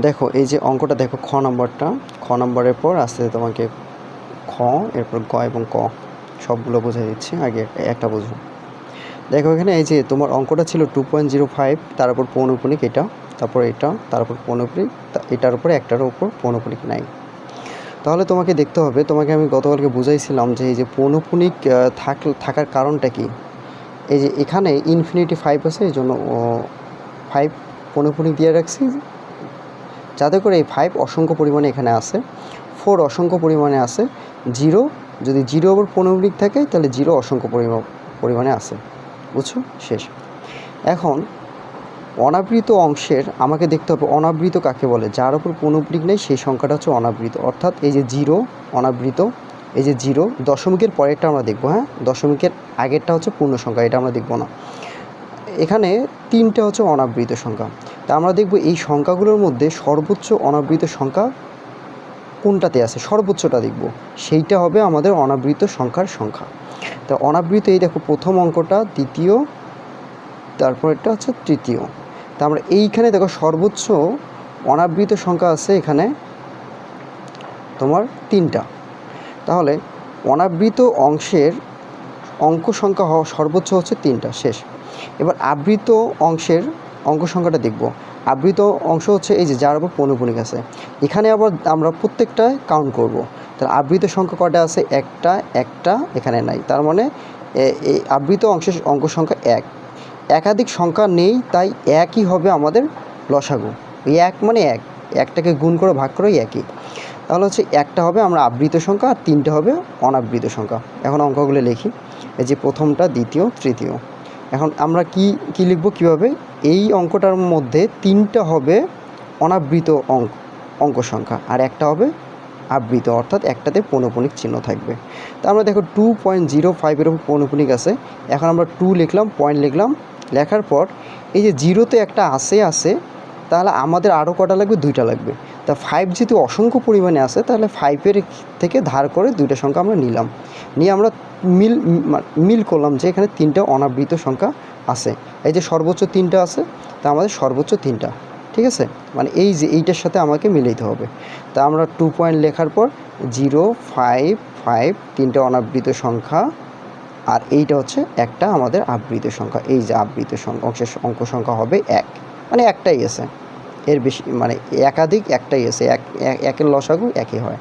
দেখো, এই যে অঙ্কটা দেখো, খ নম্বরটা। খ নম্বরের পর আস্তে তোমাকে খ, এরপর গ এবং ক, সবগুলো বোঝাই দিচ্ছি। আগে একটা- বুঝো দেখো, এখানে এই যে তোমার অঙ্কটা ছিল টু পয়েন্ট জিরো ফাইভ তার উপর পৌনপুনিক এটা, তারপর এটা, তার উপর পৌনপুনিক এটার উপর একটার উপর পৌনপুনিক নাই। তাহলে তোমাকে দেখতে হবে, তোমাকে আমি গতকালকে বুঝাইছিলাম যে এই যে পৌনপুনিক থাক, থাকার কারণটা কি? এই যে এখানে ইনফিনিটি ফাইভ আছে, এই জন্য ফাইভ পৌনপুনিক দিয়ে রাখছি। যাতে করে এই ফাইভ অসংখ্য পরিমাণে এখানে আছে। ফোর অসংখ্য পরিমাণে আছে। জিরো যদি জিরো ওপর পৌনপুনিক থাকে, তাহলে জিরো অসংখ্য পরিমাণ পরিমাণে আছে। বুঝছ? শেষ। এখন, অনাবৃত অংশের, আমাকে দেখতে হবে অনাবৃত কাকে বলে? যার উপর পৌনপুনিক নেই, সেই সংখ্যাটা হচ্ছে অনাবৃত। অর্থাৎ এই যে জিরো অনাবৃত, এই যে জিরো দশমিকের পরেরটা আমরা দেখব হ্যাঁ? দশমিকের আগেরটা হচ্ছে পূর্ণ সংখ্যা, এটা আমরা দেখব না। এখানে তিনটা হচ্ছে অনাবৃত সংখ্যা। তা আমরা দেখব এই সংখ্যাগুলোর মধ্যে সর্বোচ্চ অনাবৃত সংখ্যা কোনটাতে আছে? সর্বোচ্চটা দেখব। সেইটা হবে আমাদের অনাবৃত সংখ্যার সংখ্যা। তা অনাবৃত এই দেখো প্রথম অঙ্কটা, দ্বিতীয়, তারপর এটা হচ্ছে তৃতীয়। তা আমরা এইখানে দেখো সর্বোচ্চ অনাবৃত সংখ্যা আছে এখানে তোমার তিনটা। তাহলে অনাবৃত অংশের অঙ্ক সংখ্যা হওয়া সর্বোচ্চ হচ্ছে তিনটা, শেষ। এবার আবৃত অংশের অঙ্ক সংখ্যাটা দেখব। আবৃত অংশ হচ্ছে এই যে, যার উপর পৌনপুনিক আছে। এখানে আবার আমরা প্রত্যেকটা কাউন্ট করব। তাহলে আবৃত সংখ্যা কটা আছে? একটা একটা, এখানে নাই। তার মানে এই আবৃত অংশের অঙ্ক সংখ্যা এক। একাধিক সংখ্যা নেই, তাই একই হবে আমাদের লসাগু। এই এক মানে এক। একটাকে গুণ করে ভাগ করে একই। তাহলে হচ্ছে একটা হবে আমরা আবৃত সংখ্যা আর তিনটে হবে অনাবৃত সংখ্যা। এখন অঙ্কগুলো লিখি। এই যে প্রথমটা, দ্বিতীয়, তৃতীয়। এখন আমরা কি কি লিখব কীভাবে? এই অঙ্কটার মধ্যে তিনটা হবে অনাবৃত অঙ্ক অঙ্ক সংখ্যা, আর একটা হবে আবৃত, অর্থাৎ একটাতে পৌনপুনিক চিহ্ন থাকবে। তা আমরা দেখো টু পয়েন্ট জিরো ফাইভের উপর পৌনপুনিক আছে। এখন আমরা টু লিখলাম পয়েন্ট লিখলাম, লেখার পর এই যে জিরোতে একটা আসে আসে, তাহলে আমাদের আরও কটা লাগবে? দুইটা লাগবে। তা ফাইভ যেহেতু অসংখ্য পরিমাণে আছে, তাহলে ফাইভের থেকে ধার করে দুইটা সংখ্যা আমরা নিলাম। নিয়ে আমরা মিল মিল করলাম যে এখানে তিনটা অনাবৃত সংখ্যা আছে। এই যে সর্বোচ্চ তিনটা আছে, তা আমাদের সর্বোচ্চ তিনটা, ঠিক আছে? মানে এই যে এইটার সাথে আমাকে মিলাইতে হবে। তা আমরা টু পয়েন্ট লেখার পর জিরো ফাইভ ফাইভ তিনটা অনাবৃত সংখ্যা, আর এইটা হচ্ছে একটা আমাদের আবৃত সংখ্যা। এই যে আবৃত সংখ্যা অংশের অঙ্ক সংখ্যা হবে এক। মানে একটাই আছে। এর বেশি মানে একাধিক একটাই আছে, এক, এক- একের লসাগু একই হয়।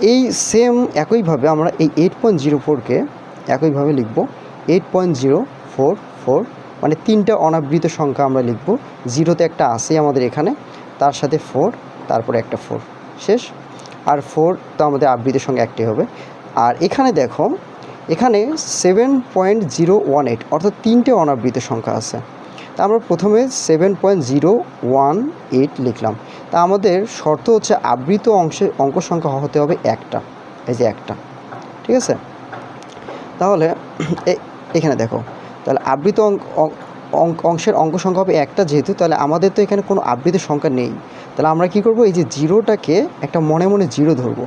এই সেম একইভাবে আমরা এই এইট পয়েন্ট জিরো ফোরকে একইভাবে লিখব eight point zero four four মানে তিনটা অনাবৃত সংখ্যা আমরা লিখব, জিরোতে একটা আছে আমাদের এখানে, তার সাথে ফোর তারপরে একটা ফোর শেষ। আর ফোর তো আমাদের আবৃতের সঙ্গে একটি হবে। আর এখানে দেখো, এখানে seven point zero one eight অর্থাৎ তিনটে অনাবৃত সংখ্যা আছে। তা আমরা প্রথমে seven point zero one eight লিখলাম। তা আমাদের শর্ত হচ্ছে আবৃত অংশের অঙ্ক সংখ্যা হতে হবে একটা, এই যে একটা, ঠিক আছে? তাহলে এখানে দেখো, তাহলে আবৃত অঙ্ক- অংশের অঙ্ক সংখ্যা হবে একটা যেহেতু, তাহলে আমাদের তো এখানে কোনো আবৃত সংখ্যা নেই। তাহলে আমরা কি করব? এই যে জিরোটাকে একটা মনে মনে জিরো ধরবো।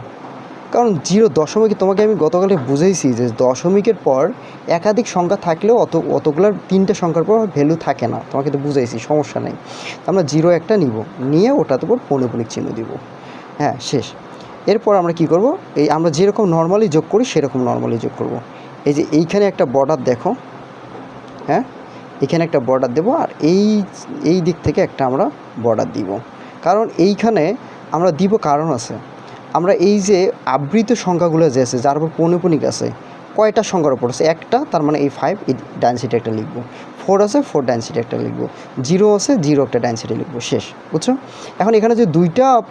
কারণ জিরো দশমিক তোমাকে আমি গতকালে বুঝাইছি যে দশমিকের পর একাধিক সংখ্যা থাকলেও অত, অতগুলার তিনটে সংখ্যার পর ভ্যালু থাকে না। তোমাকে তো বুঝাইছি, সমস্যা নেই। আমরা জিরো একটা নিব, নিয়ে ওটার উপর পৌনপুনিক চিহ্ন দিব। হ্যাঁ শেষ। এরপর আমরা কি করব? এই আমরা যেরকম নর্মালি যোগ করি, সেরকম নর্মালি যোগ করব। এই যে এইখানে একটা বর্ডার দেখো। হ্যাঁ এখানে একটা বর্ডার দেবো আর এই এই দিক থেকে একটা আমরা বর্ডার দিব। কারণ এইখানে আমরা দিব কারণ আছে। আমরা এই যে আবৃত সংখ্যাগুলো যে আছে, যার উপর পৌনপুনিক আছে, কয়টা সংখ্যার উপর আছে? একটা, তার মানে এই ফাইভ এই ডান সিটে একটা লিখব। ফোর আছে ফোর ডান সিটে একটা লিখব। জিরো আছে জিরো একটা ডান সিটে লিখব। শেষ, বুঝছ? এখন এখানে যে দুইটা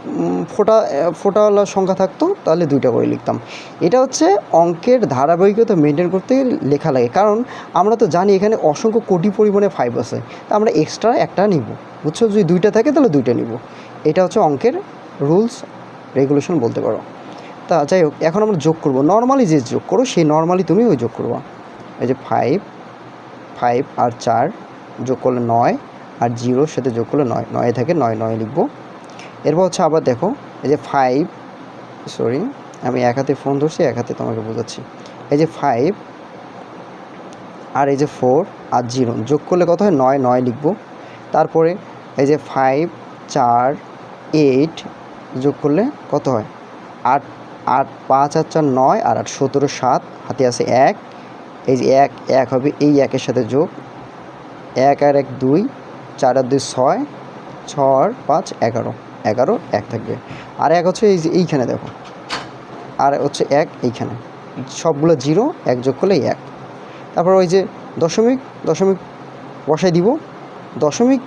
ফোটা ফোটাওয়ালা সংখ্যা থাকতো, তাহলে দুইটা করে লিখতাম। এটা হচ্ছে অঙ্কের ধারাবাহিকতা মেনটেন করতে লেখা লাগে। কারণ আমরা তো জানি এখানে অসংখ্য কোটি পরিমাণে ফাইভ আছে। তা আমরা এক্সট্রা একটা নিব। বুঝছ? যদি দুইটা থাকে, তাহলে দুইটা নিব। এটা হচ্ছে অঙ্কের রুলস রেগুলেশন বলতে পারো। তা যাই হোক, এখন আমরা যোগ করব। নর্মালি যে যোগ করো, সেই নর্মালি তুমি ওই যোগ করবা। এই যে ফাইভ ফাইভ আর চার যোগ করলে নয়, আর জিরোর সাথে যোগ করলে নয়। নয় থাকে নয় নয় লিখব। এরপর হচ্ছে আবার দেখো, এই যে ফাইভ সরি আমি এক হাতে ফোন ধরছি, এক হাতে তোমাকে বোঝাচ্ছি। এই যে ফাইভ আর এই যে ফোর আর জিরো যোগ করলে কত হয়? নয় নয় লিখব। তারপরে এই যে ফাইভ চার এইট যোগ করলে কত হয়? আট আট, পাঁচ আর চার, নয়, আর আট, সতেরো, সাত, হাতে আছে এক। এই যে এক এক হবে এই একের সাথে যোগ। এক আর এক দুই, চার আর দুই ছয় ছয় পাঁচ, এগারো। এগারো, এক থাকবে। আর এক হচ্ছে এই যে এইখানে দেখো। আর হচ্ছে এক এইখানে। সবগুলো জিরো, এক যোগ করলে এক। তারপর ওই যে দশমিক দশমিক বসাই দিব। দশমিক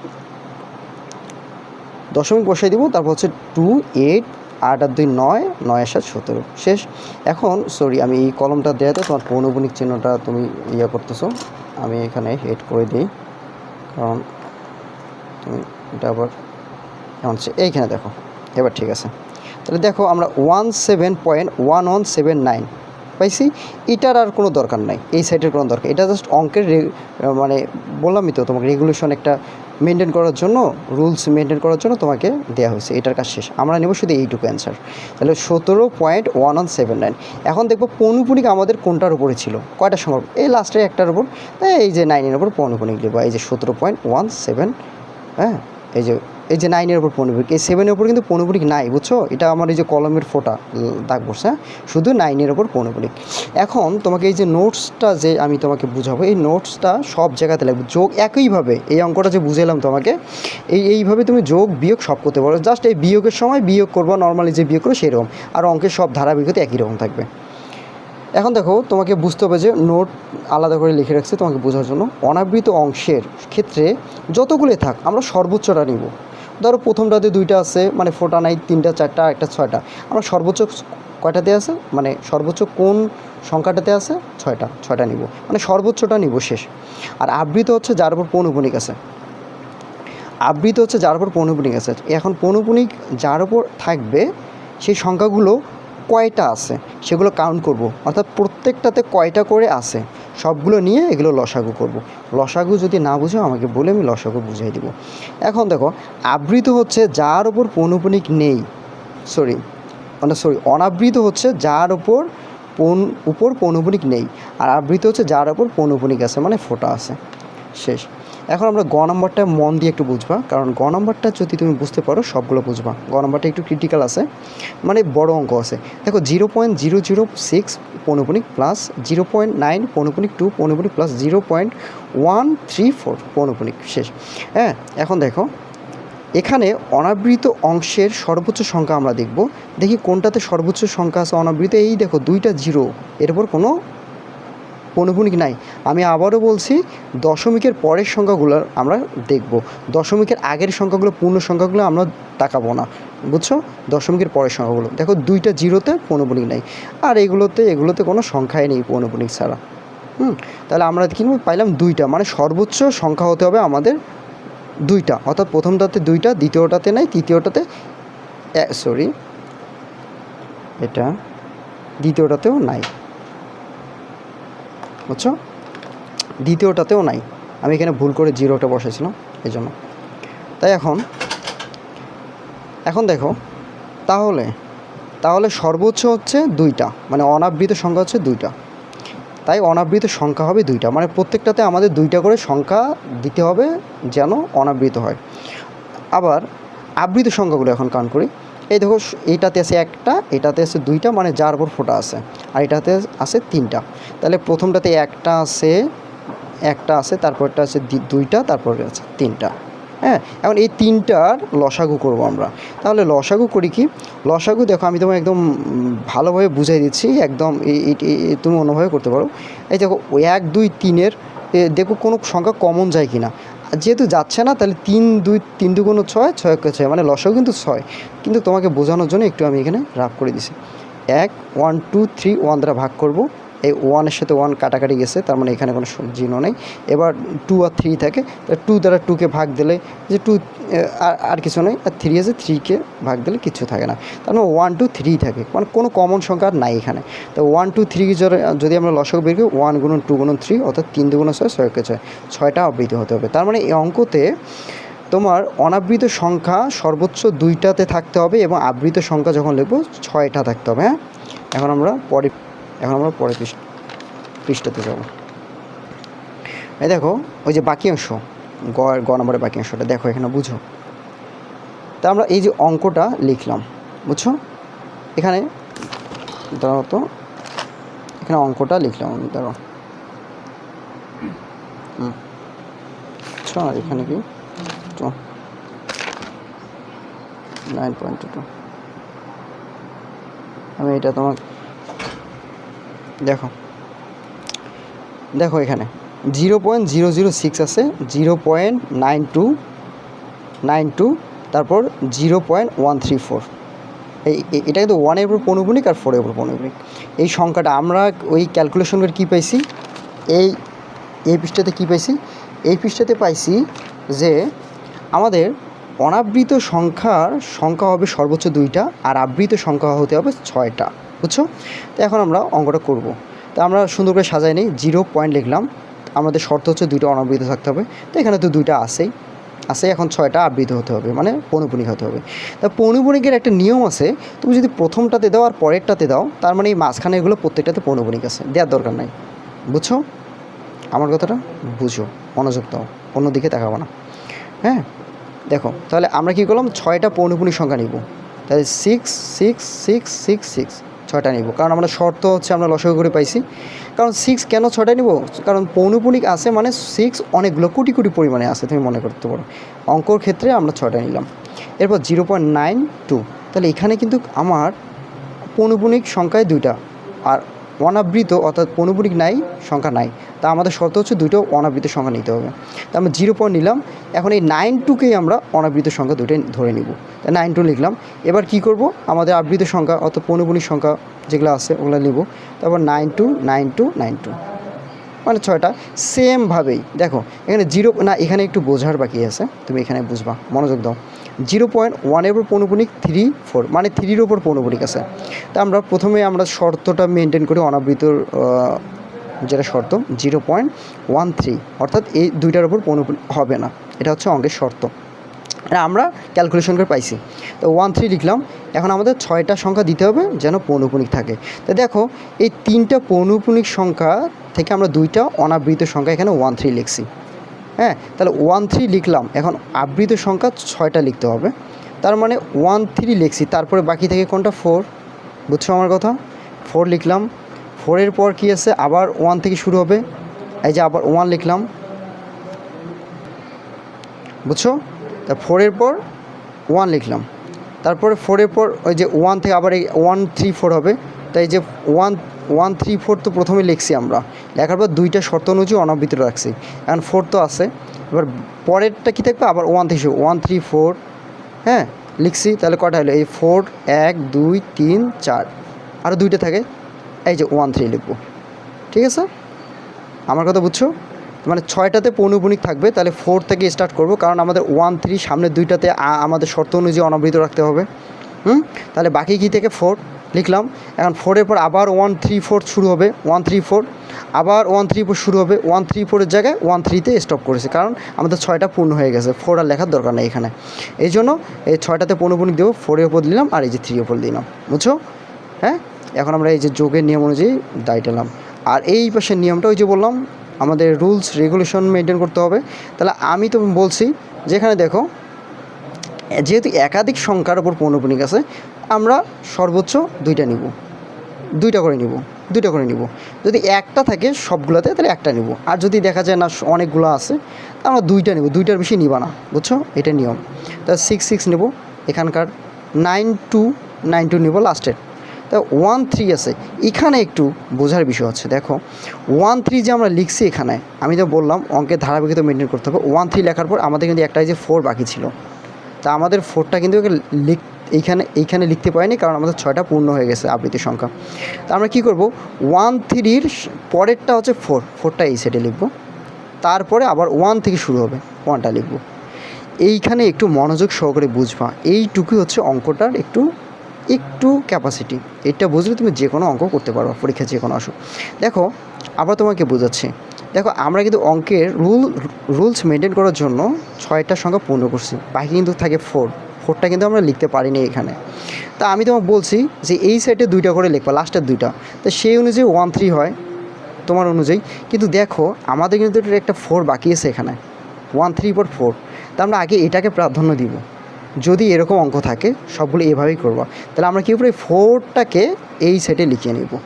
দশমিক বসাই দিব, তারপর হচ্ছে টু এইট আট আর দুই নয় নয় সাত সতেরো। শেষ। এখন সরি আমি এই কলমটা দেওয়াতে তোমার পৌনপুনিক চিহ্নটা তুমি ইয়ে করতেছো, আমি এখানে হেড করে দিই। কারণ তুমি এটা আবার এমন এইখানে দেখো। এবার ঠিক আছে। তাহলে দেখো, আমরা one seven point one one seven nine পাইছি। এটার আর কোনো দরকার নাই। এই সাইডের কোনো দরকার। এটা জাস্ট অঙ্কের মানে বললামই তো তোমাকে রেগুলেশন একটা মেনটেন করার জন্য রুলস মেনটেন করার জন্য তোমাকে দেওয়া হয়েছে। এটার কাজ শেষ। আমরা নেব শুধু এইটুকু অ্যান্সার তাহলে সতেরো point one one seven nine এখন দেখব পৌনপুনিক আমাদের কোনটার উপরে ছিল? কয়টা সম্ভব এই লাস্টের একটার উপর। এই যে নাইনের উপর পৌনপুনিক লিখব। এই যে সতেরো পয়েন্ট ওয়ান সেভেন হ্যাঁ? এই যে এই যে নাইনের উপর পৌনপুনিক এই সেভেনের উপর কিন্তু পৌনপুনিক নাই, বুঝছ? এটা আমার এই যে কলমের ফোটা দাগ পড়ছে হ্যাঁ? শুধু নাইনের উপর পৌনপুনিক এখন তোমাকে এই যে নোটসটা যে আমি তোমাকে বুঝাবো, এই নোটসটা সব জায়গাতে লাগবে। যোগ একইভাবে, এই অঙ্কটা যে বুঝালাম তোমাকে, এই, এইভাবে তুমি যোগ, বিয়োগ সব করতে পারো। জাস্ট এই বিয়োগের সময় বিয়োগ করব নর্মালি যে বিয়োগ করো সেরকম। আর অঙ্কের সব ধারাবাহিকতা একই রকম থাকবে। এখন দেখো, তোমাকে বুঝতে হবে যে নোট আলাদা করে লিখে রাখছে তোমাকে বোঝার জন্য। অনাবৃত অংশের ক্ষেত্রে যতগুলো থাক, আমরা সর্বোচ্চটা নিব। ধরো প্রথমটাতে দুইটা আছে মানে ফোটা নাই, তিনটা, চারটা, একটা, ছয়টা। আমরা সর্বোচ্চ কয়টাতে আছে? মানে সর্বোচ্চ কোন সংখ্যাটাতে আছে? ছয়টা ছয়টা নিব। মানে সর্বোচ্চটা নিব শেষ। আর আবৃত হচ্ছে যার উপর পৌনপুণিক আছে। আবৃত হচ্ছে যার উপর পৌনপুণিক আছে। এখন পৌনপুণিক যার উপর থাকবে, সেই সংখ্যাগুলো কয়টা আছে? সেগুলো কাউন্ট করব। অর্থাৎ প্রত্যেকটাতে কয়টা করে আছে? সবগুলো নিয়ে এগুলো লসাগু করব। লসাগু যদি না বুঝো আমাকে বলে আমি লসাগু বুঝিয়ে দিব। এখন দেখো, আবৃত হচ্ছে যার ওপর পৌনপুনিক নেই। সরি মানে সরি অনাবৃত হচ্ছে যার ওপর পৌন, উপর পৌনপুনিক নেই। আর আবৃত হচ্ছে যার ওপর পৌনপুনিক আছে মানে ফোটা আছে। শেষ। এখন আমরা গ নম্বরটা মন দিয়ে একটু বুঝবা, কারণ গ নম্বরটা যদি তুমি বুঝতে পারো, সবগুলো বুঝবা। গ নম্বরটা একটু ক্রিটিক্যাল আছে মানে বড় অঙ্ক আছে। দেখো zero point zero zero six পৌনপুনিক plus zero point nine পৌনপুনিক two পৌনপুনিক plus zero point one three four পৌনপুনিক, শেষ। হ্যাঁ এখন দেখো, এখানে অনাবৃত অংশের সর্বোচ্চ সংখ্যা আমরা দেখব। দেখি কোনটাতে সর্বোচ্চ সংখ্যা আছে অনাবৃত, এই দেখো দুইটা জিরো এর উপর কোনো পৌনপুনিক নাই। আমি আবারও বলছি, দশমিকের পরের সংখ্যাগুলো আমরা দেখব। দশমিকের আগের সংখ্যাগুলো, পূর্ণ সংখ্যাগুলো আমরা তাকাবো না। বুঝছ? দশমিকের পরের সংখ্যাগুলো। দেখো, দুইটা জিরোতে পৌনপুনিক নাই। আর এগুলোতে এগুলোতে কোনো সংখ্যাই নেই পৌনপুনিক ছাড়া। হুম? তাহলে আমরা কিন্তু পাইলাম দুইটা। মানে সর্বোচ্চ সংখ্যা হতে হবে আমাদের দুইটা। অর্থাৎ প্রথমটাতে দুইটা, দ্বিতীয়টাতে নাই, তৃতীয়টাতে সরি এটা দ্বিতীয়টাতেও নাই। বুঝছ? দ্বিতীয়টাতেও নাই। আমি এখানে ভুল করে জিরোটা বসেছিলাম এই জন্য তাই এখন এখন দেখো, তাহলে তাহলে সর্বোচ্চ হচ্ছে দুইটা মানে অনাবৃত সংখ্যা হচ্ছে দুইটা। তাই অনাবৃত সংখ্যা হবে দুইটা মানে প্রত্যেকটাতে আমাদের দুইটা করে সংখ্যা দিতে হবে যেন অনাবৃত হয়। আবার আবৃত সংখ্যাগুলো এখন কাউন্ট করি। এই দেখো এইটাতে আছে একটা, এটাতে আছে দুইটা মানে যার উপর ফোটা আছে। আর এটাতে আছে তিনটা। তাহলে প্রথমটাতে একটা আছে একটা আছে, তারপরটা আছে দুইটা, তারপরে আছে তিনটা। হ্যাঁ? এখন এই তিনটার লসাগু করব আমরা। তাহলে লসাগু করি কি? লসাগু দেখো, আমি তোমায় একদম ভালোভাবে বুঝাই দিচ্ছি, একদম তুমি অন্যভাবে করতে পারো। এই দেখো, এক, দুই, তিনের দেখো কোনো সংখ্যা কমন যায় কি না যেহেতু যাচ্ছে না, তাহলে তিন, দুই, তিন দুগুণ ছয় ছয় ছয় মানে লসও কিন্তু ছয়। কিন্তু তোমাকে বোঝানোর জন্য একটু আমি এখানে রাফ করে দিছি। এক ওয়ান টু থ্রি ওয়ান দ্বারা ভাগ করব। এই ওয়ানের সাথে ওয়ান কাটাকাটি গেছে, তার মানে এখানে কোনো জিনো নেই। এবার টু আর থ্রি থাকে টু দ্বারা টুকে ভাগ দিলে যে টু আর আর কিছু নেই, আর থ্রি আছে থ্রিকে ভাগ দিলে কিছু থাকে না। তার মানে ওয়ান টু থ্রি থাকে মানে কোনো কমন সংখ্যা আর নাই এখানে। তো ওয়ান টু থ্রি যদি আমরা লসক বের করি ওয়ান গুণন টু গুণন থ্রি অর্থাৎ তিন দুগুণ ছয়, ছয়কে ছয়, ছয়টা আবৃত হতে হবে। তার মানে এই অঙ্কতে তোমার অনাবৃত সংখ্যা সর্বোচ্চ দুইটাতে থাকতে হবে এবং আবৃত সংখ্যা যখন লিখব, ছয়টা থাকতে হবে হ্যাঁ? এখন আমরা পরে এখন আমরা পরে পৃষ্ঠ, পৃষ্ঠাতে যাব। এই দেখো, ওই যে বাকি অংশ, গ গ নম্বরের বাকি অংশটা, দেখো এখানে বুঝো। তা আমরা এই যে অঙ্কটা লিখলাম, বুঝছ? এখানে দাঁড়াও তো, এখানে অঙ্কটা লিখলাম আমি আচ্ছা আর এখানে কি? টু নাইন পয়েন্ট টু আমি এটা তোমার দেখো। দেখো এখানে। Zero point zero zero six আছে, zero point nine two nine two, তারপর zero point one three four. এই এটা কিন্তু ওয়ানের উপর পৌনপুনিক আর ফোরের উপর পৌনপুনিক এই সংখ্যাটা আমরা ওই ক্যালকুলেশন করে কী পাইছি? এই এই পৃষ্ঠাতে কী পাইছি? এই পৃষ্ঠাতে পাইছি যে আমাদের অনাবৃত সংখ্যার সংখ্যা হবে সর্বোচ্চ দুইটা আর আবৃত সংখ্যা হতে হবে ছয়টা। বুঝছ? তো এখন আমরা অঙ্কটা করব। তো আমরা সুন্দর করে সাজাই নিই, জিরো পয়েন্ট লিখলাম। আমাদের শর্ত হচ্ছে দুইটা অনাবৃত থাকতে হবে। তো এখানে তো দুইটা আছেই। আছে, এখন ছয়টা আবৃত হতে হবে মানে পৌনপুনিক হতে হবে। তা পৌনপুনিকের একটা নিয়ম আছে, তুমি যদি প্রথমটাতে দাও আর পরেরটাতে দাও, তার মানে এই মাঝখানে এগুলো প্রত্যেকটাতে পৌনপুনিক আছে, দেওয়ার দরকার নাই। বুঝছ? আমার কথাটা বুঝো, মনোযোগ দাও, অন্যদিকে তাকাবো না। হ্যাঁ? দেখো, তাহলে আমরা কী করলাম? ছয়টা পৌনপুনিক সংখ্যা নিব। তাহলে six six six six six ছয়টা নিব। কারণ আমরা শর্ত হচ্ছে আমরা লসক করে পাইছি। কারণ সিক্স কেন ছয়টা নিব? কারণ পৌনপুনিক আছে মানে সিক্স অনেকগুলো কোটি কোটি পরিমাণে আছে, তুমি মনে করতে পারো। অঙ্কর ক্ষেত্রে আমরা ছয়টা নিলাম। এরপর জিরো পয়েন্ট নাইন টু তাহলে এখানে কিন্তু আমার পৌনপুনিক সংখ্যায় দুইটা। আর অনাবৃত অর্থাৎ পৌনপুনিক নাই সংখ্যা নাই। তা আমাদের শর্ত হচ্ছে দুটো অনাবৃত সংখ্যা নিতে হবে। তা আমরা জিরো পয়েন্ট নিলাম। এখন এই নাইন টুকেই আমরা অনাবৃত সংখ্যা দুটোই ধরে নিব। তা নাইন টু লিখলাম। এবার কি করব? আমাদের আবৃত সংখ্যা অর্থাৎ পৌনপুনিক সংখ্যা যেগুলো আছে ওগুলো নিব তারপর nine two nine two nine two মানে ছয়টা। সেমভাবেই দেখো, এখানে জিরো না, এখানে একটু বোঝার বাকি আছে। তুমি এখানে বুঝবা। মনোযোগ দাও। জিরো পয়েন্ট ওয়ানের উপর পৌনপুনিক থ্রি ফোর মানে থ্রির ওপর পৌনপুনিক আছে। তা আমরা প্রথমে আমরা শর্তটা মেনটেন করি অনাবৃতর যেটা শর্ত, জিরো পয়েন্ট ওয়ান থ্রি, অর্থাৎ এই দুইটার ওপর পৌনপুনিক হবে না। এটা হচ্ছে অঙ্কের শর্ত। আমরা ক্যালকুলেশন করে পাইছি। তো ওয়ান থ্রি লিখলাম, এখন আমাদের ছয়টা সংখ্যা দিতে হবে যেন পৌনপুনিক থাকে। তো দেখো, এই তিনটা পৌনপুনিক সংখ্যা থেকে আমরা দুইটা অনাবৃত সংখ্যা এখানে ওয়ান থ্রি লিখছি। হ্যাঁ তাহলে ওয়ান থ্রি লিখলাম। এখন আবৃত সংখ্যা ছয়টা লিখতে হবে। তার মানে ওয়ান থ্রি লিখছি। তারপরে বাকি থেকে কোনটা? ফোর বুঝছ আমার কথা? ফোর লিখলাম। ফোরের পর কি আছে? আবার ওয়ান থেকে শুরু হবে। এই যে আবার ওয়ান লিখলাম। বুঝছ? তা ফোরের পর ওয়ান লিখলাম। তারপরে ফোরের পর ওই যে ওয়ান থেকে আবার এই ওয়ান থ্রি ফোর হবে। তাই যে ওয়ান ওয়ান থ্রি ফোর তো প্রথমে লিখছি আমরা। লেখার পর দুইটা শর্ত অনুযায়ী অনাবৃত রাখছি। এখন ফোর তো আছে। এবার পরেরটা কী থাকবে? আবার ওয়ান থেকে ওয়ান থ্রি ফোর হ্যাঁ লিখছি। তাহলে কটা হলো? এই ফোর এক, দুই, তিন, চার। আরও দুইটা থাকে। এই যে ওয়ান থ্রি লিখব। ঠিক আছে? আমার কথা বুঝছ? মানে ছয়টাতে পৌনপুনিক থাকবে। তাহলে ফোর থেকে স্টার্ট করব। কারণ আমাদের ওয়ান থ্রি সামনের দুইটাতে আমাদের শর্ত অনুযায়ী অনাবৃত রাখতে হবে। হুম? তাহলে বাকি কী থেকে? ফোর লিখলাম। এখন ফোরের পর আবার ওয়ান থ্রি ফোর শুরু হবে। ওয়ান থ্রি ফোর আবার ওয়ান থ্রি ফোর শুরু হবে। ওয়ান থ্রি ফোরের জায়গায় ওয়ান থ্রিতে স্টপ করেছে। কারণ আমাদের ছয়টা পূর্ণ হয়ে গেছে। ফোর আর লেখার দরকার নেই এখানে। এই জন্য এই ছয়টাতে পৌনপুনিক দেবো। ফোরের ওপর দিলাম আর এই যে থ্রি ওপর দিলাম। বুঝছ? হ্যাঁ? এখন আমরা এই যে যোগের নিয়ম অনুযায়ী দায় টেলাম আর এই পাশের নিয়মটা ওই যে বললাম, আমাদের রুলস রেগুলেশন মেনটেন করতে হবে। তাহলে আমি তো বলছি, যেখানে দেখো, যেহেতু একাধিক সংখ্যার ওপর পৌনপুনিক আছে আমরা সর্বোচ্চ দুইটা নিব। দুইটা করে নিব, দুইটা করে নিব। যদি একটা থাকে সবগুলোতে তাহলে একটা নিব। আর যদি দেখা যায় না অনেকগুলো আছে, তা আমরা দুইটা নিব। দুইটার বেশি নিবা না, বুঝছ? এটা নিয়ম। তা সিক্স সিক্স নেব। এখানকার নাইন টু নাইন টু নেব লাস্টের তা ওয়ান থ্রি আছে। এখানে একটু বোঝার বিষয় হচ্ছে দেখো ওয়ান থ্রি যে আমরা লিখছি এখানে, আমি তো বললাম, অঙ্কের ধারাবাহিকতা মেনটেন করতে হবে। ওয়ান থ্রি লেখার পর আমাদের কিন্তু একটাই যে ফোর বাকি ছিল। তা আমাদের ফোরটা কিন্তু লিখ এইখানে এইখানে লিখতে পারিনি কারণ আমাদের ছয়টা পূর্ণ হয়ে গেছে আবৃত্তির সংখ্যা। তা আমরা কী করব? ওয়ান থ্রির পরেরটা হচ্ছে ফোর ফোরটা এই সেটে লিখব। তারপরে আবার ওয়ান থেকে শুরু হবে। ওয়ানটা লিখব। এইখানে একটু মনোযোগ সহকারে বুঝবা। এইটুকুই হচ্ছে অঙ্কটার একটু একটু ক্যাপাসিটি এটা বুঝলে তুমি যে কোনো অঙ্ক করতে পারো পরীক্ষা যে কোনো আসো দেখো, আবার তোমাকে বোঝাচ্ছি। দেখো, আমরা কিন্তু অঙ্কের রুল রুলস মেনটেন করার জন্য ছয়টা সংখ্যা পূর্ণ করছি। বাকি কিন্তু থাকে ফোর ফোরটা কিন্তু আমরা লিখতে পারিনি এখানে। তা আমি তোমাকে বলছি যে এই সাইডে দুইটা করে লিখবা লাস্টের দুইটা। তো সেই অনুযায়ী ওয়ান থ্রি হয় তোমার অনুযায়ী। কিন্তু দেখো, আমাদের কিন্তু একটা ফোর বাকি আছে এখানে। ওয়ান থ্রি পর ফোর তা আমরা আগে এটাকে প্রাধান্য দিব। যদি এরকম অঙ্ক থাকে, সবগুলো এভাবেই করব। তাহলে আমরা কী করব? ফোরটাকে এই সেটে লিখিয়ে নিব।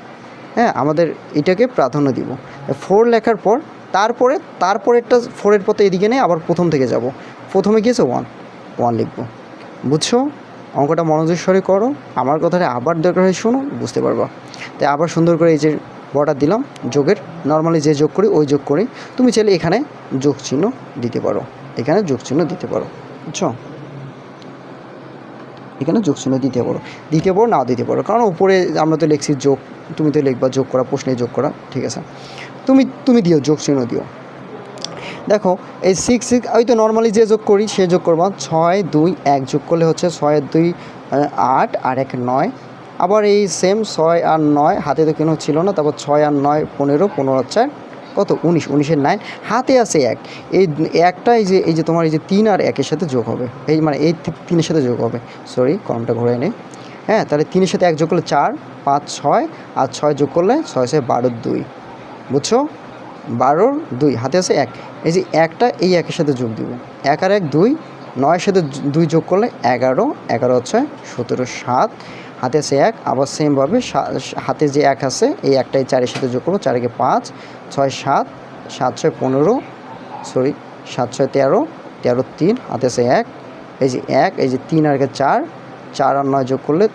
হ্যাঁ আমাদের এটাকে প্রাধান্য দিব। ফোর লেখার পর, তারপরে, তারপরেরটা ফোরের পথে এদিকে নিয়ে আবার প্রথম থেকে যাব। প্রথমে গিয়েছে ওয়ান ওয়ান লিখব। বুঝছ? অঙ্কটা মনোযোগ সরে করো। আমার কথাটা আবার দরকার হয় শোনো, বুঝতে পারবা। তাই আবার সুন্দর করে এই যে বর্ডার দিলাম, যোগের। নর্মালি যে যোগ করি, ওই যোগ করি। তুমি চাইলে এখানে যোগ চিহ্ন দিতে পারো। এখানে যোগ চিহ্ন দিতে পারো। বুঝছ? এখানে যোগ চিহ্ন দিতে পারো। দিতে পারো নাও দিতে পারো। কারণ উপরে আমরা তো লিখছি যোগ। তুমি তো লিখবা যোগ করা, প্রশ্নে যোগ করা, ঠিক আছে? তুমি তুমি দিও, যোগ চিহ্ন দিও। দেখো, এই সিক্স সিক্স ওই তো নর্মালি যে যোগ করি, সে যোগ করবা। ছয়, দুই, এক যোগ করলে হচ্ছে ছয়, দুই, আট, আর এক, নয়। আবার এই সেম ছয় আর নয়, হাতে তো কেন ছিল না? তারপর ছয় আর নয়, পনেরো পনেরো চার কত? উনিশ, উনিশের নাইন হাতে আছে এক। এই একটা এই যে এই যে তোমার এই যে তিন আর একের সাথে যোগ হবে। এই মানে এই তিনের সাথে যোগ হবে। সরি কলমটা ঘুরে নেই হ্যাঁ তাহলে তিনের সাথে এক যোগ করলে চার, পাঁচ, ছয়, আর ছয় যোগ করলে ছয় ছয়, বারো, দুই। বুঝছ? বারোর দুই, হাতে আছে এক। এই যে একটা, এই একের সাথে যোগ দিব। এক আর এক, দুই, নয়ের সাথে দুই যোগ করলে এগারো। এগারো হচ্ছে সতেরো, সাত। হাতে আছে এক, আবার সেমভাবে হাতে যে এক আছে, এই একটাই চারের সাথে যোগ করব, চারকে পাঁচ। ছয়, সাত। সাত, ছয়, পনেরো। সরি, সাত, ছয়, তেরো। তেরো, তিন, হাতে আছে এক। এই যে এক, এই যে তিন আর চার চার আর নয় যোগ করলে,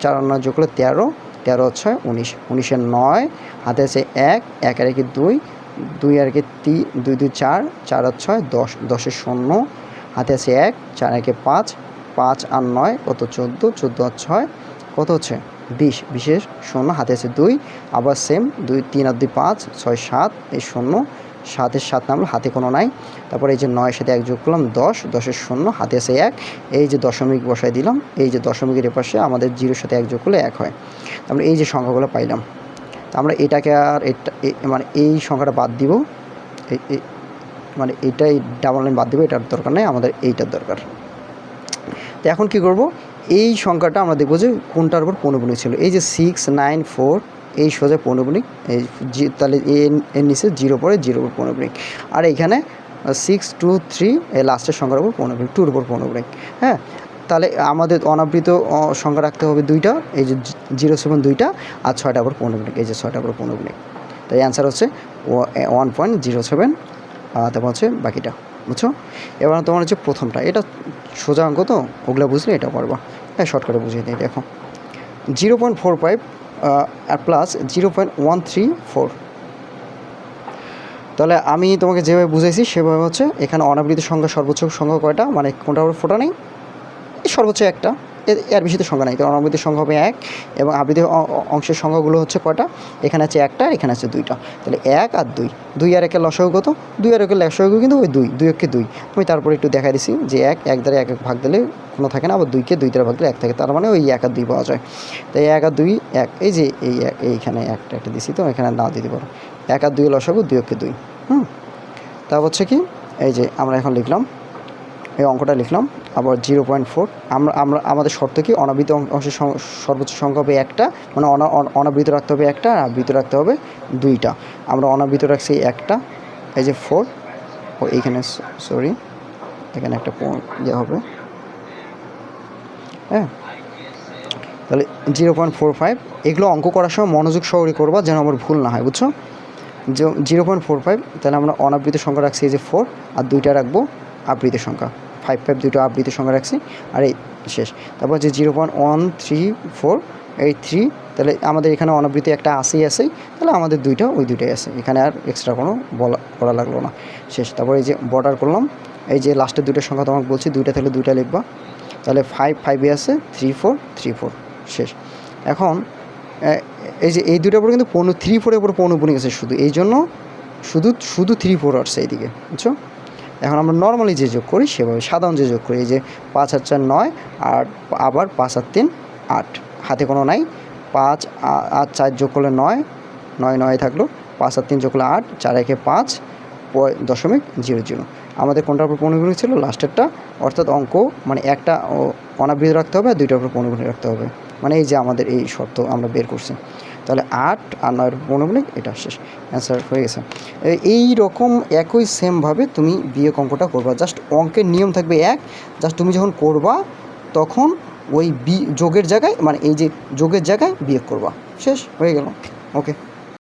চার আর নয় যোগ করলে তেরো। তেরো ছয়, উনিশ উনিশের নয়, হাতে আছে এক এক আর কি দুই দুই আর কি তিন দুই দুই, চার চার আর ছয়, দশ দশের শূন্য, হাতে আছে এক, চার একে পাঁচ পাঁচ আর নয়, কত চোদ্দ চোদ্দ আর ছয়, কত হচ্ছে বিশ, বিশের শূন্য, হাতে আছে দুই, আবার সেম দুই, তিন আর দুই, পাঁচ, ছয়, সাত, এই শূন্য সাতের সাত নামলো হাতে কোনো নাই। তারপর এই যে নয়ের সাথে এক যোগ করলাম, দশ, দশের শূন্য, হাতে আছে এক। এই যে দশমিক বসায় দিলাম, এই যে দশমিকের এপাশে আমাদের জিরোর সাথে এক যোগ করলে এক হয়। তারপরে এই যে সংখ্যাগুলো পাইলাম। তা আমরা এটাকে আর এটা মানে এই সংখ্যাটা বাদ দিব। মানে এটাই ডাবল লাইন বাদ দিব, এটার দরকার নেই, আমাদের এইটার দরকার। তো এখন কি করব? এই সংখ্যাটা আমরা দেখব যে কোনটার উপর পৌনপুণিক ছিল। এই যে সিক্স নাইন ফোর এই সোজা পৌনপুণিক এই জি- তাহলে এর এর নিচে জিরো পরে জিরো উপর পনেরো পৌনপুণিক আর এইখানে সিক্স টু থ্রি এই লাস্টের সংখ্যার উপর পৌনপুণিক টুর উপর পৌনপুণিক হ্যাঁ? তাহলে আমাদের অনাবৃত সংখ্যা রাখতে হবে দুইটা, এই যে জিরো সেভেন দুইটা, আর ছয়টা উপর পৌনপুণিক এই যে ছয়টা উপর পৌনপুণিক তাই অ্যান্সার হচ্ছে ওয়ান পয়েন্ট জিরো সেভেন তারপর হচ্ছে বাকিটা, বুঝছ? এবার তোমার হচ্ছে প্রথমটা, এটা সোজা অঙ্ক তো, ওগুলো বুঝলে এটা পারবা হ্যাঁ শর্টকাটে বুঝিয়ে দিই দেখো। Zero point four five plus zero point one three four তাহলে আমি তোমাকে যেভাবে বুঝাইছি, সেভাবে হচ্ছে এখানে অনাবৃত সংখ্যা সর্বোচ্চ সংখ্যা কয়টা? মানে কোনটা ফোটা নেই? সর্বোচ্চ একটা। এর- বেশি তো সংখ্যা নাই, কারণ অনাবৃত সংখ্যা হবে এক এবং আবৃত অংশের সংখ্যাগুলো হচ্ছে কয়টা? এখানে আছে একটা এখানে আছে দুইটা। তাহলে এক আর দুই। দুই আর একের লসাগু কত? দুই আর একের লসাগু কিন্তু ওই দুই দুই একে দুই। আমি তারপরে একটু দেখা দিছি যে এক এক দ্বারা এক এক ভাগ দিলে কোনো থাকে না, আবার দুইকে দুই দ্বারা ভাগ দিলে এক থাকে, তার মানে ওই এক আর দুই পাওয়া যায়। তাই এক আর দুই, এক, এই যে এই এইখানে একটা একটা দিছি তো, এখানে না দিতে পারো। এক আর দুই লসাগু, দুই একে দুই। হুম? তা হচ্ছে কি? এই যে আমরা এখন লিখলাম, এই অঙ্কটা লিখলাম। আবার জিরো পয়েন্ট ফোর। আমরা আমরা, আমাদের শর্ত কি? অনাবৃত অংশের সর্বোচ্চ সংখ্যা হবে একটা মানে অনা, অন- অনাবৃত রাখতে হবে একটা আর আবৃত রাখতে হবে দুইটা। আমরা অনাবৃত রাখছি একটা, এই যে ফোর ও এইখানে সরি এখানে একটা ইয়ে হবে। হ্যাঁ? তাহলে জিরো পয়েন্ট ফোর ফাইভ, এগুলো অঙ্ক করার সময় মনোযোগ সহকারে করবা যেন আমার ভুল না হয়, বুঝছ? জিরো পয়েন্ট ফোর ফাইভ, তাহলে আমরা অনাবৃত সংখ্যা রাখছি এই যে ফোর আর দুইটা রাখব আবৃত সংখ্যা। ফাইভ ফাইভ দুটো আবৃত সংখ্যা রাখছি। আর এই শেষ। তারপর যে zero point one three four এই থ্রি তাহলে আমাদের এখানে অনাবৃত একটা আসেই আসেই তাহলে আমাদের দুইটা, ওই দুইটাই আছে। এখানে আর এক্সট্রা কোনো বলা, করা লাগল না। শেষ। তারপর এই যে বর্ডার করলাম, এই যে লাস্টের দুইটার সংখ্যা তোমাকে বলছি, দুইটা তাহলে দুইটা লিখবা। তাহলে ফাইভ ফাইভে আছে থ্রি ফোর থ্রি ফোর শেষ। এখন এই যে এই দুটার পরে কিন্তু পনেরো থ্রি ফোরের উপর পনেরো পড়ে গেছে শুধু। এই জন্য শুধু শুধু থ্রি ফোর আসছে এইদিকে, বুঝছ? এখন আমরা নর্মালি যে যোগ করি সেভাবে সাধারণ যে যোগ করি, এই যে পাঁচ আর চার নয় আর আবার পাঁচ আর তিন আট। হাতে কোনো নাই। পাঁচ আর চার যোগ করলে নয় নয় নয় থাকল। পাঁচ আর তিন যোগ করলে আট, চার একে পাঁচ দশমিক জিরো জিরো। আমাদের কোনটার উপর পনেরো ছিল? লাস্টেরটা। অর্থাৎ অঙ্ক মানে একটা অনাবৃত রাখতে হবে আর দুইটার উপর পনেরো রাখতে হবে। মানে এই যে আমাদের এই শর্ত আমরা বের করছি। তাহলে আট আর নয়ের মনে এটা শেষ। অ্যান্সার হয়ে গেছে। এই রকম একই সেমভাবে তুমি বিয়োগ অঙ্কটা করবা। জাস্ট অঙ্কের নিয়ম থাকবে এক। জাস্ট তুমি যখন করবা, তখন ওই বি যোগের জায়গায় মানে এই যে যোগের জায়গায় বিয়োগ করবা। শেষ? হয়ে গেল। ওকে